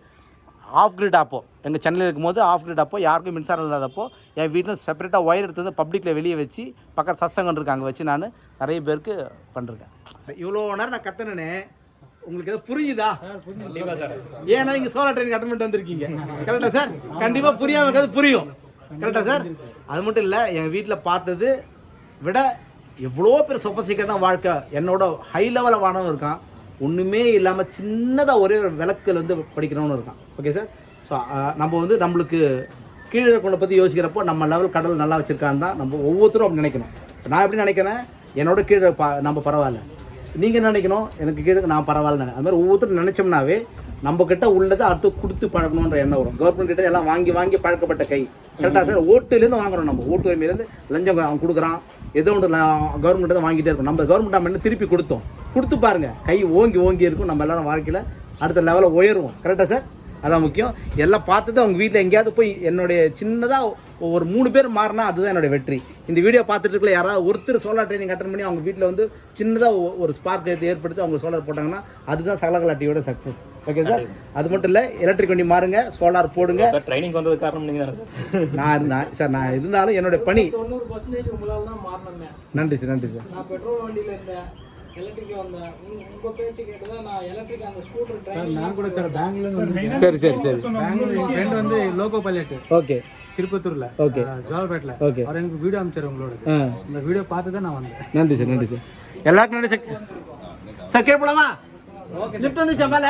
ஆஃப் கிரிட் அப்போ. எங்கள் சென்னையில் இருக்கும்போது ஆஃப் கிரிட் அப்போ யாருக்கும் மின்சாரம் இல்லாதப்போ என் வீட்டில் செப்பரேட்டாக ஒயர் எடுத்து வந்து பப்ளிக்கில் வெளியே வச்சு பக்கத்து சசங்கம் இருக்கு அங்கே வச்சு நான் நிறைய பேருக்கு பண்ணிருக்கேன் இவ்வளோ நேரம் நான் கத்தனே உங்களுக்கு எதாவது புரியுதா ஏன்னா இங்கே சோலார் ட்ரெயின் அட்டன் பண்ணிட்டு வந்திருக்கீங்க கரெக்டா சார்? கண்டிப்பாக புரியாம இருக்கிறது புரியும். கரெக்டா சார்? அது மட்டும் இல்லை என் வீட்டில் பார்த்தது விட எவ்வளோ பேர் சொஃபசிக்கேட்டான வாழ்க்கை. என்னோட ஹை லெவலில் வானவன் இருக்கான். ஒன்றுமே இல்லாமல் சின்னதாக ஒரே ஒரு விளக்கில் வந்து படிக்கிறவனு இருக்கான். ஓகே சார் ஸோ நம்ம வந்து நம்மளுக்கு கீழே இருக்கவங்களை பற்றி யோசிக்கிறப்போ நம்ம லெவல் கடல் நல்லா வச்சுருக்கான்னு தான் நம்ம ஒவ்வொருத்தரும் அப்படி நினைக்கணும். நான் எப்படி நினைக்கிறேன்? என்னோட கீழே பா நம்ம பரவாயில்ல. நீங்கள் என்ன நினைக்கணும்? எனக்கு கீழே நான் பரவாயில்ல அது மாதிரி ஒவ்வொருத்தரும் நினச்சோம்னாவே நம்ம கிட்ட உள்ளதை அடுத்து கொடுத்து பழகணுன்ற எண்ணம் வரும். கவர்மெண்ட் கிட்ட எல்லாம் வாங்கி வாங்கி பழக்கப்பட்ட கை. கரெக்டாக சார் ஓட்டுலேருந்து வாங்குறோம் நம்ம. ஓட்டு உரிமையிலேருந்து லஞ்சம் அவன் கொடுக்குறான். ஏதோ ஒன்று கவர்மெண்ட் தான் வாங்கிட்டே இருக்கும். நம்ம கவர்மெண்ட் நம்ம என்ன திருப்பி கொடுத்தோம். கொடுத்து பாருங்க. கை ஓங்கி ஓங்கி இருக்கும். நம்ம எல்லாரும் வாழ்க்கையில் அடுத்த லெவலில் உயருவோம். கரெக்டாக சார் அதான் முக்கியம். எல்லாம் பார்த்துட்டு அவங்க வீட்டில் எங்கேயாவது போய் என்னுடைய சின்னதாக ஒரு மூணு பேர் மாறினா அதுதான் என்னோட வெற்றி. இந்த வீடியோ பார்த்துட்டு இருக்கல யாராவது ஒருத்தர் சோலார் ட்ரைனிங் அட்டன் பண்ணி அவங்க வீட்டில் வந்து சின்னதாக ஒரு ஸ்பார்க் எடுத்து ஏற்படுத்தி அவங்க சோலார் போட்டாங்கன்னா அதுதான் சகலகலா டிவியோட சக்ஸஸ் ஓகே சார் அது மட்டும் இல்லை எலக்ட்ரிக் வண்டி மாறுங்க சோலார் போடுங்க. ட்ரைனிங் வந்தது காரணம் நீங்க நான் இருந்தேன் சார் நான் இருந்தாலும் என்னோட பணி. தொண்ணூறு பர்சன்டேஜ் உங்களால் தான் மாறினேன் நன்றி சார் நன்றி சார் நான் பெட்ரோல் வண்டியில் இருந்தேன் சார் சரி சரி. வந்து லோகோ பைலட் ஓகே திருப்பத்தூர்ல Okay. ஜோல்பேட்ல Okay. அவர் எனக்கு வீடியோ அனுப்பிச்சார் உங்களோட இந்த வீடியோ பார்த்து தான் நான் வந்தேன். நன்றி சார் நன்றி சார். எல்லாருக்கும் நன்றி சார். சார் கீழே போலாமா? லிஃப்ட் வந்துச்சா மேல?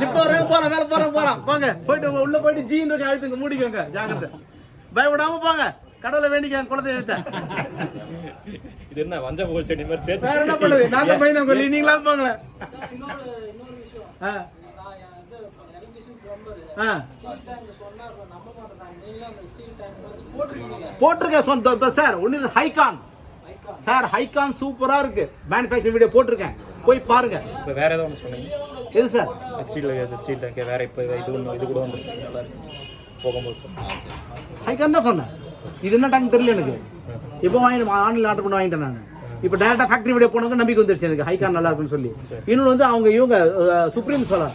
லிஃப்ட் வரேன் போலாம் மேல போறோம் போலாம். போங்க. போயிட்டு உள்ள போயிட்டு ஜீன் இருக்கு அழுத்துங்க மூடிக்கோங்க. ஜாக்கிரதை. பயப்படாம போங்க. கடவுளை வேண்டிக்க குழந்தைய எடுத்த இது என்ன வஞ்ச புகழ் செடி மாதிரி சேர்த்து வேற என்ன பண்ணுது? நான் தான் பையன் கொல்லி நீங்களாவது போங்களேன். இன்னொரு இன்னொரு விஷயம். ஆ. சொன்னா போட்டிருக்கேன் சொந்த இப்போ சார் ஒன்று ஹைகான் சார் ஹைகான் சூப்பரா இருக்கு. மேனுஃபேக்சரிங் வீடியோ போட்டிருக்கேன். போய் பாருங்க. இப்போ வேற ஏதோ ஒன்று சொன்னீங்க. எது சார் ஸ்ட்ரீட்ல ஸ்ட்ரீட் டேங்க் வேற இப்போ இது ஒன்று இது கூட நல்லா இருக்கு. போகும்போது சார் ஹைகான் தான் சொன்னேன். இது என்ன டேங்க் தெரியல எனக்கு. இப்போ வாங்கி ஆன்லைன் ஆர்டர் பண்ணி வாங்கிட்டேன் நான். இப்போ டேரக்டாக ஃபேக்ட்ரி வீடியோ போனது நம்பிக்கை வந்துருச்சு எனக்கு. ஹைகான் நல்லா இருக்குன்னு சொல்லி. இன்னொன்று வந்து அவங்க இவங்க supreme solar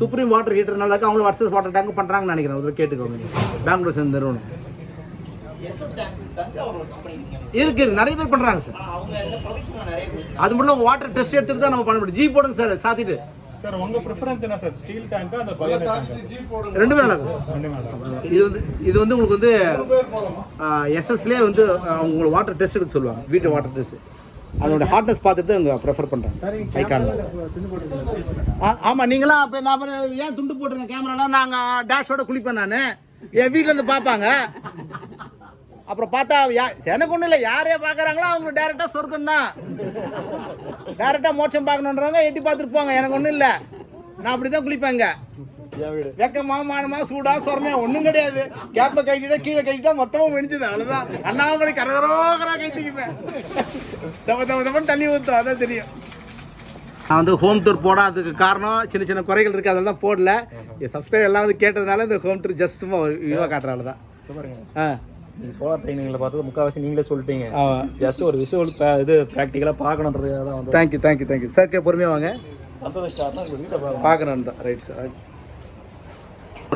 supreme water heater நல்லா இருக்கு. அவங்களும் வர்சஸ் வாட்டர் டேங்க் பண்ணுறாங்கன்னு நினைக்கிறேன். ஒரு கேட்டுக்கோங்க. பெங்களூர் சேர்ந்த நிறுவனம் இருக்கு. நிறைய பேர் பண்ணுறாங்க சார். அது மட்டும் வாட்டர் டெஸ்ட் எடுத்துட்டு தான் நம்ம பண்ண முடியும். ஜி போடுங்க சார். சாத்திட்டு. சார் உங்க ப்ரிஃபரன்ஸ் என்ன சார்? ஸ்டீல் டேங்கா அந்த பயோ டேங்கா ரெண்டு பேரும் நடக்கும் இது வந்து இது வந்து உங்களுக்கு வந்து எஸ்எஸ்லேயே வந்து அஹ், உங்களுக்கு வாட்டர் டெஸ்ட் எடுக்க சொல்லுவாங்க. வீட்டு வாட்டர் டெஸ்ட் அதோட ஹார்ட்னஸ் பார்த்துட்டு அவங்க ப்ரெஃபர் பண்ணுறாங்க ஐகான் ஆமாம் நீங்களாம் அப்போ நான் அப்புறம் ஏன் துண்டு போட்டுருங்க கேமராலாம் நாங்கள் டேஷோட குளிப்பேன் நான். என் வீட்டில் இருந்து பார்ப்பாங்க. அப்புறம் பார்த்தா யா எனக்கு ஒன்றும் இல்லை. யாரே பார்க்குறாங்களோ அவங்க டேரெக்டாக சொர்க்கம் தான். டேரெக்டாக மோட்சம் பார்க்கணுன்றவங்க எட்டி பார்த்துட்டு போங்க. எனக்கு ஒன்றும் இல்லை. நான் அப்படி தான் குளிப்பேங்க வெக்கமா மானமா சூடா சொரணே ஒண்ணும் கிடையாது. கேப்ப கைக்கிட்ட கீழே கைக்கிட்டா மொத்தமா வெடிச்சது அவ்வளவுதான். அண்ணாமலை கரகரோகரா கைத்திக்குப்பேன் தப்ப தப்ப தப்பன்னு தண்ணி ஊத்தும். அதான் தெரியும். நான் வந்து ஹோம் டூர் போடாததுக்கு காரணம் சின்ன சின்ன குறைகள் இருக்குது அதெல்லாம் தான் போடல சப்ஸ்கிரைப் எல்லாம் வந்து கேட்டதுனால இந்த ஹோம் டூர் ஜஸ்ட் சும்மா இதுவாக காட்டுறாள் தான் ஆ. நீங்க சோலார் ட்ரைனிங்ல பார்த்தது முக்கால்வாசி நீங்களே சொல்லிட்டீங்க. ஜஸ்ட் ஒரு விஷுவல் இது ப்ராக்டிக்கலாக பார்க்கணுன்றதுக்காக தான் வந்து thank you thank you thank you sir K பொறுமையாக வாங்க. பார்க்கணும். தான். ரைட் சார்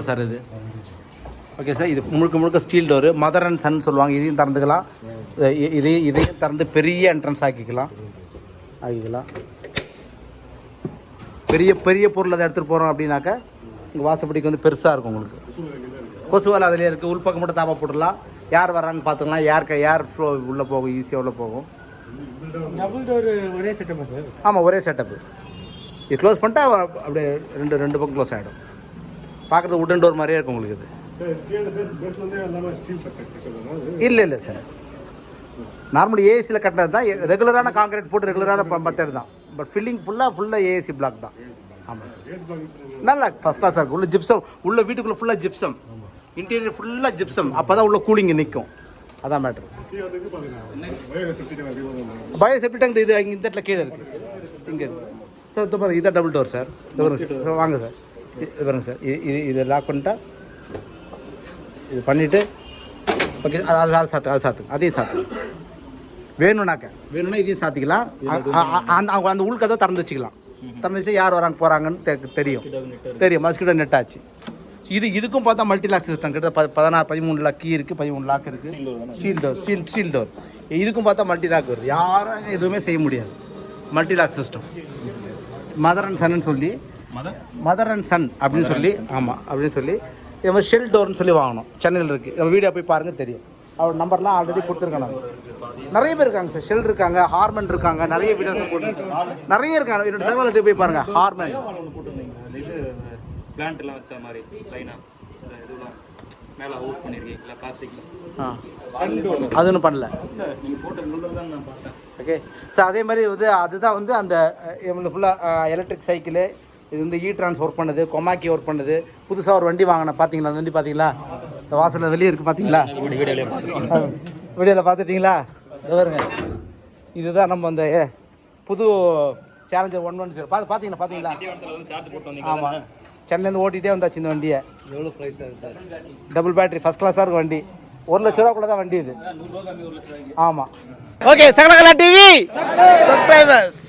சார் இது. ஓகே சார் இது முழுக்க முழுக்க steel door mother and son சொல்லுவாங்க. இதையும் திறந்துக்கலாம். இதையும் இதையும் திறந்து பெரிய என்ட்ரன்ஸ் ஆக்கிக்கலாம். ஆக்கிக்கலாம். பெரிய பெரிய பொருள் அதை எடுத்துகிட்டு போகிறோம் அப்படின்னாக்கா உங்கள் வாசப்படிக்கு வந்து பெருசாக இருக்கும் உங்களுக்கு. கொசுவால் அதிலே இருக்குது உள்பக்கம் மட்டும் தாப்பா போட்டுடலாம். யார் வர்றாங்கன்னு பார்த்துக்கலாம். யார் யார் ஃப்ளோ உள்ளே போகும் ஈஸியாக உள்ளே போகும். டபுள் டோர் ஒரே செட்டப்பா சார்? ஆமாம் ஒரே செட்டப்பு இது க்ளோஸ் பண்ணிட்டா அப்படியே ரெண்டு ரெண்டு பக்கம் க்ளோஸ் ஆகிடும் பார்க்குறது உடன் டோர் மாதிரியே இருக்கும் உங்களுக்கு இது. இல்லை இல்லை சார் நார்மலி ஏசியில் கட்டினது தான். ரெகுலரான காங்கிரீட் போட்டு ரெகுலரான மெத்தட் தான். பட் ஃபில்லிங் ஃபுல்லாக ஃபுல்லாக ஏசி பிளாக் தான். ஆமாம் சார் நல்லா ஃபஸ்ட் கிளாஸாக இருக்கும் உள்ள ஜிப்சம் உள்ள வீட்டுக்குள்ளே ஃபுல்லாக ஜிப்சம் இன்டீரியர் ஃபுல்லாக ஜிப்சம் அப்போ தான் உள்ள கூலிங் நிற்கும் அதான் மேட்ரு பயோ செப்டி டேங்க் இது இங்கே இந்த இடத்துல கீழே இருக்குது இங்கே சார் இது பாருங்க இதான் டபுள் டோர் சார் வாங்க சார் இது பாருங்க சார் இது இது லாக் பண்ணிட்டா இது பண்ணிவிட்டு ஓகே அது அது அது சாத்து அது சாத்து அதையும் சாத்து. வேணும்னாக்க வேணும்னா இதையும் சாத்திக்கலாம். அந்த அவங்க அந்த உள்கதை திறந்து வச்சுக்கலாம். திறந்து வச்சு யார் வராங்க போகிறாங்கன்னு தெரியும். தெரியும் மஸ்கிட்டோ நெட் ஆச்சு. இது இதுக்கும் பார்த்தா மல்டி லாக் சிஸ்டம் கிட்ட பதினாறு பதிமூணு லாக் கீ இருக்குது பதிமூணு லாக் இருக்குது steel door steel steel door இதுக்கும் பார்த்தா மல்டி லாக் வருது. யாரும் எதுவுமே செய்ய முடியாது. Multi lock system mother and சன்னு சொல்லி மதர் அண்ட் சன் அப்படின்னு சொல்லி ஆமாம் அப்படின்னு சொல்லி இது மாதிரி ஷெல் டோர்னு சொல்லி வாங்கணும். சென்னையில் இருக்குது நம்ம வீடியோ போய் பாருங்கள் தெரியும். அவர் நம்பர்லாம் ஆல்ரெடி கொடுத்துருக்கேன் நான் நிறைய பேர் இருக்காங்க சார் ஷெல் இருக்காங்க ஹார்மன் இருக்காங்க நிறைய வீடியோஸ் போட்டு நிறைய இருக்காங்க. என்னோட சேனல் போய் பாருங்கள் ஹார்மன் ஒன்று போட்டிருந்தீங்க அந்த இது பிளான்ட் எல்லாம் வச்ச மாதிரி லைனாக இந்த இதெல்லாம் மேலே அவுட் பண்ணியிருக்கீங்களா பிளாஸ்டிக்கில் ஆ அது ஒன்றும் பண்ணல. இல்லை நீங்கள் போட்ட முழுதாக தான் நான் பார்த்தேன். ஓகே சார் அதே மாதிரி வந்து அதுதான் வந்து அந்த ஃபுல்லாக எலக்ட்ரிக் சைக்கிளு இது வந்து இ ட்ரான்ஸ் ஒர்க் பண்ணுது கொமாக்கி ஒர்க் பண்ணுது. புதுசாக ஒரு வண்டி வாங்கினேன். பார்த்தீங்களா? அந்த வண்டி பார்த்தீங்களா? இந்த வாசலில் வெளியே இருக்குது பார்த்தீங்களா? வீடியோவில் பார்த்துட்டீங்களா பாருங்க. இதுதான் நம்ம அந்த ஏ, புது சேலஞ்சர் ஒன் ஒன் ஜீரோ பார்த்து பார்த்தீங்களா? பார்த்தீங்களா? வந்து சார்ஜ் போட்டு வந்தீங்க ஆமாம் சென்னையிலேருந்து ஓட்டிகிட்டே வந்தாச்சு இந்த வண்டியை. எவ்வளோ price sir? Double battery first கிளாஸாக இருக்கும் வண்டி. ஒரு லட்ச ரூபாக்குள்ள தான் வண்டி இது. ஆமாம் ஓகே சகலகலா டிவி சப்ஸ்கிரைபர்ஸ்